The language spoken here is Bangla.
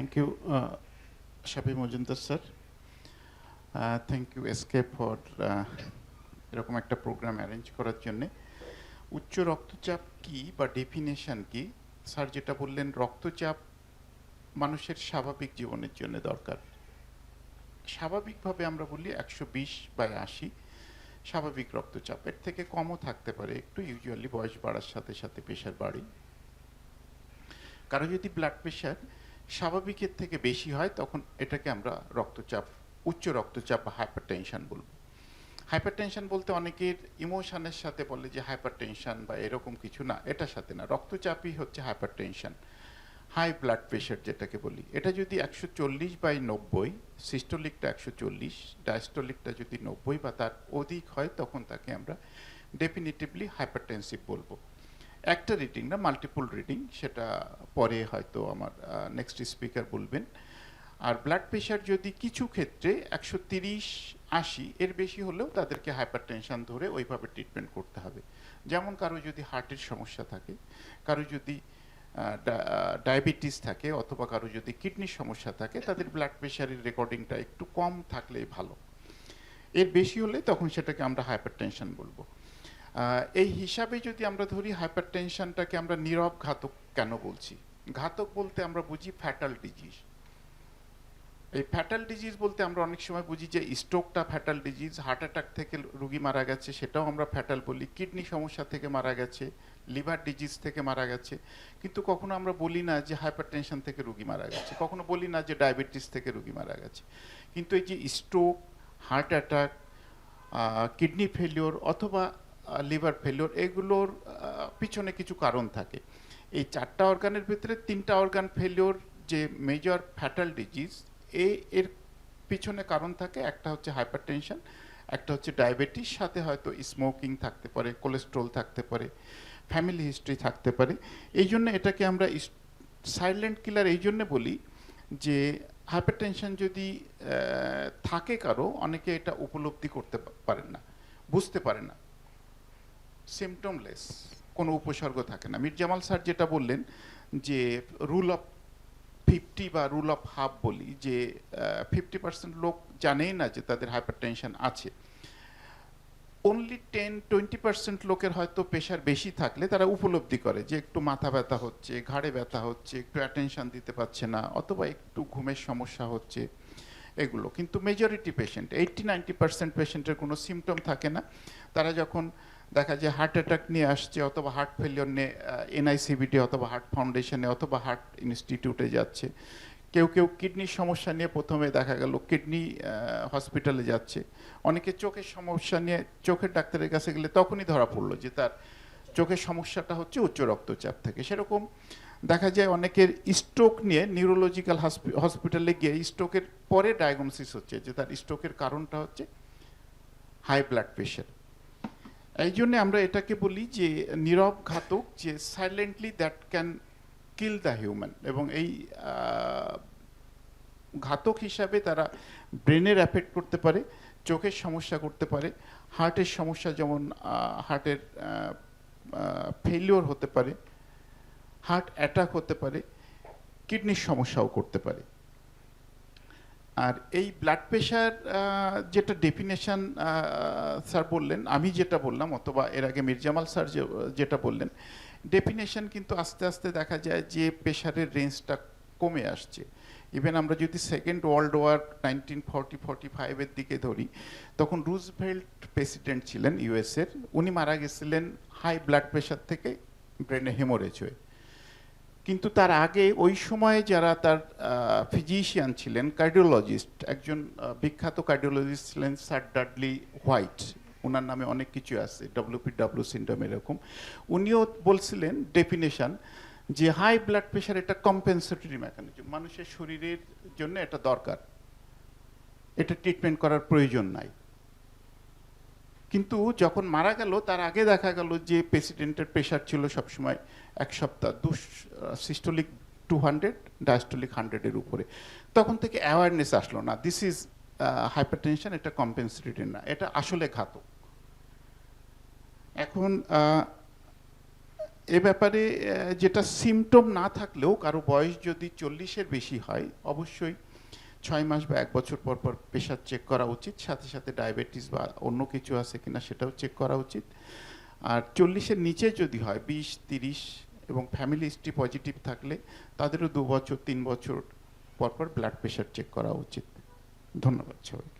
Thank you, uh, Shabi Mojumdar sir. Uh, Thank you ask for এরকম একটা প্রোগ্রাম অ্যারেঞ্জ করার জন্যে। উচ্চ রক্তচাপ কি বা ডেফিনেশন কি? স্যার যেটা বললেন রক্তচাপ মানুষের স্বাভাবিক জীবনের জন্য দরকার। স্বাভাবিকভাবে আমরা বলি একশো বিশ বাই আশি স্বাভাবিক রক্তচাপ। এর থেকে কমও থাকতে পারে একটু ইউজুয়ালি বয়স বাড়ার সাথে সাথে প্রেশার বাড়ে। কারও যদি ব্লাড প্রেশার স্বাভাবিকের থেকে বেশি হয়, তখন এটাকে আমরা রক্তচাপ, উচ্চ রক্তচাপ বা হাইপার টেনশন বলব। হাইপার টেনশন বলতে অনেকের ইমোশনের সাথে বলে যে হাইপার টেনশন বা এরকম কিছু না, এটার সাথে না। রক্তচাপই হচ্ছে hypertension high blood pressure যেটাকে বলি। এটা যদি একশো চল্লিশ বাই নব্বই, সিস্টোলিকটা একশো চল্লিশ, ডায়াস্টোলিকটা যদি নব্বই বা তার অধিক হয়, তখন তাকে আমরা ডেফিনেটিভলি হাইপারটেনসিভ বলব। একটা রিডিং না মাল্টিপল রিডিং সেটা পরে হয়তো আমার নেক্সট স্পিকার বলবেন। আর ব্লাড প্রেশার যদি কিছু ক্ষেত্রে একশো তিরিশ, আশি, এর বেশি হলেও তাদেরকে হাইপার টেনশন ধরে ওইভাবে ট্রিটমেন্ট করতে হবে। যেমন কারও যদি হার্টের সমস্যা থাকে, কারও যদি ডায়াবেটিস থাকে অথবা কারও যদি কিডনির সমস্যা থাকে, তাদের ব্লাড প্রেশারের রেকর্ডিংটা একটু কম থাকলেই ভালো। এর বেশি হলে তখন সেটাকে আমরা হাইপার টেনশন বলব। এই হিসাবে যদি আমরা ধরি হাইপার টেনশনটাকে আমরা নীরব ঘাতক কেন বলছি? ঘাতক বলতে আমরা বুঝি ফ্যাটাল ডিজিজ এই ফ্যাটাল ডিজিজ বলতে আমরা অনেক সময় বুঝি যে স্ট্রোকটা ফ্যাটাল ডিজিজ হার্ট অ্যাটাক থেকে রুগী মারা গেছে, সেটাও আমরা ফ্যাটাল বলি। কিডনি সমস্যা থেকে মারা গেছে লিভার ডিজিজ থেকে মারা গেছে। কিন্তু কখনো আমরা বলি না যে হাইপার টেনশন থেকে রুগী মারা গেছে। কখনো বলি না যে ডায়াবেটিস থেকে রুগী মারা গেছে। কিন্তু এই যে stroke heart attack kidney failure অথবা লিভার ফেলিওর এগুলোর পিছনে কিছু কারণ থাকে। এই চারটা অর্গানের ভিতরে তিনটা অর্গান ফেলিওর যে মেজর ফ্যাটাল ডিজিজ এ, এর পিছনে কারণ থাকে। একটা হচ্ছে হাইপার টেনশন একটা হচ্ছে ডায়াবেটিস সাথে হয়তো স্মোকিং থাকতে পারে কোলেস্ট্রল থাকতে পারে ফ্যামিলি হিস্ট্রি থাকতে পারে। এই জন্য এটাকে আমরা সাইলেন্ট কিলার এই জন্যে বলি যে হাইপার টেনশন যদি থাকে কারও, অনেকে এটা উপলব্ধি করতে পারেন না, বুঝতে পারে না। সিমটমলেস কোনো উপসর্গ থাকে না। মির জামাল স্যার যেটা বললেন যে রুল অফ ফিফটি বা রুল অফ হাফ বলি যে ফিফটি পার্সেন্ট লোক জানেই না যে তাদের হাইপার টেনশন আছে। অনলি টেন টোয়েন্টি পার্সেন্ট লোকের হয়তো প্রেশার বেশি থাকলে তারা উপলব্ধি করে যে একটু মাথা ব্যথা হচ্ছে, ঘাড়ে ব্যথা হচ্ছে, একটু অ্যাটেনশন দিতে পারছে না, অথবা একটু ঘুমের সমস্যা হচ্ছে, এগুলো। কিন্তু majority patient eighty ninety percent পেশেন্টের কোনো সিমটম থাকে না। তারা যখন দেখা যায় হার্ট অ্যাটাক নিয়ে আসছে অথবা হার্ট ফেলিওর নিয়ে এনআইসিবিটি অথবা হার্ট ফাউন্ডেশনে অথবা হার্ট ইনস্টিটিউটে যাচ্ছে। কেউ কেউ কিডনির সমস্যা নিয়ে প্রথমে দেখা গেল কিডনি হসপিটালে যাচ্ছে। অনেকে চোখের সমস্যা নিয়ে চোখের ডাক্তারের কাছে গেলে তখনই ধরা পড়ল যে তার চোখের সমস্যাটা হচ্ছে উচ্চ রক্তচাপ থেকে। সেরকম দেখা যায় অনেকের স্ট্রোক নিয়ে নিউরোলজিক্যাল হসপিটালে গিয়ে স্ট্রোকের পরে ডায়াগনোসিস হচ্ছে যে তার স্ট্রোকের কারণটা হচ্ছে হাই ব্লাড প্রেশার এই জন্য আমরা এটাকে বলি যে নীরব ঘাতক যে silently that can kill the human এবং এই ঘাতক হিসাবে তারা ব্রেনের অ্যাফেক্ট করতে পারে, চোখের সমস্যা করতে পারে হার্টের সমস্যা যেমন হার্টের ফেলিওর হতে পারে হার্ট অ্যাটাক হতে পারে কিডনির সমস্যাও করতে পারে। আর এই ব্লাড প্রেশার যেটা ডেফিনেশন স্যার বললেন, আমি যেটা বললাম, অথবা এর আগে মির্জামাল স্যার যেটা বললেন ডেফিনেশন কিন্তু আস্তে আস্তে দেখা যায় যে প্রেশারের রেঞ্জটা কমে আসছে। ইভেন আমরা যদি second world war nineteen forty forty ফাইভের দিকে ধরি, তখন রুজভেল্ট প্রেসিডেন্ট ছিলেন ইউএসের উনি মারা গেছিলেন হাই ব্লাড প্রেশার থেকে ব্রেনে হেমোরেজ হয়ে। কিন্তু তার আগে ওই সময়ে যারা তার ফিজিশিয়ান ছিলেন কার্ডিওলজিস্ট একজন বিখ্যাত কার্ডিওলজিস্ট ছিলেন স্যার ডাডলি হোয়াইট ওনার নামে অনেক কিছু আছে ডব্লিউপি ডাব্লিউ সিন্ড্রোম এরকম। উনিও বলছিলেন ডেফিনেশন যে হাই ব্লাড প্রেশার এটা কম্পেনসেটরি মেকানিজম মানুষের শরীরের জন্য এটা দরকার। এটা ট্রিটমেন্ট করার প্রয়োজন নাই। কিন্তু যখন মারা গেল, তার আগে দেখা গেল যে প্রেসিডেন্টের প্রেশার ছিল সবসময় এক সপ্তাহ, দু সিস্টোলিক টু হান্ড্রেড ডায়াস্টোলিক হান্ড্রেডের উপরে। তখন থেকে অ্যাওয়ারনেস আসলো না দিস ইজ হাইপারটেনশন এটা কম্পেনসেটেড না, এটা আসলে ঘাতক। এখন এ ব্যাপারে যেটা সিমটম না থাকলেও, কারও বয়স যদি চল্লিশের বেশি হয়, অবশ্যই ছয় মাস বা এক বছর পর পর প্রেশার চেক করা উচিত, সাথে সাথে ডায়াবেটিস বা অন্য কিছু আছে কিনা সেটাও চেক করা উচিত। আর চল্লিশের নিচে যদি হয়, বিশ, তিরিশ এবং ফ্যামিলি হিস্ট্রি পজিটিভ থাকলে তাদেরও দু বছর, তিন বছর পর পর ব্লাড প্রেশার চেক করা উচিত। ধন্যবাদ সবাইকে।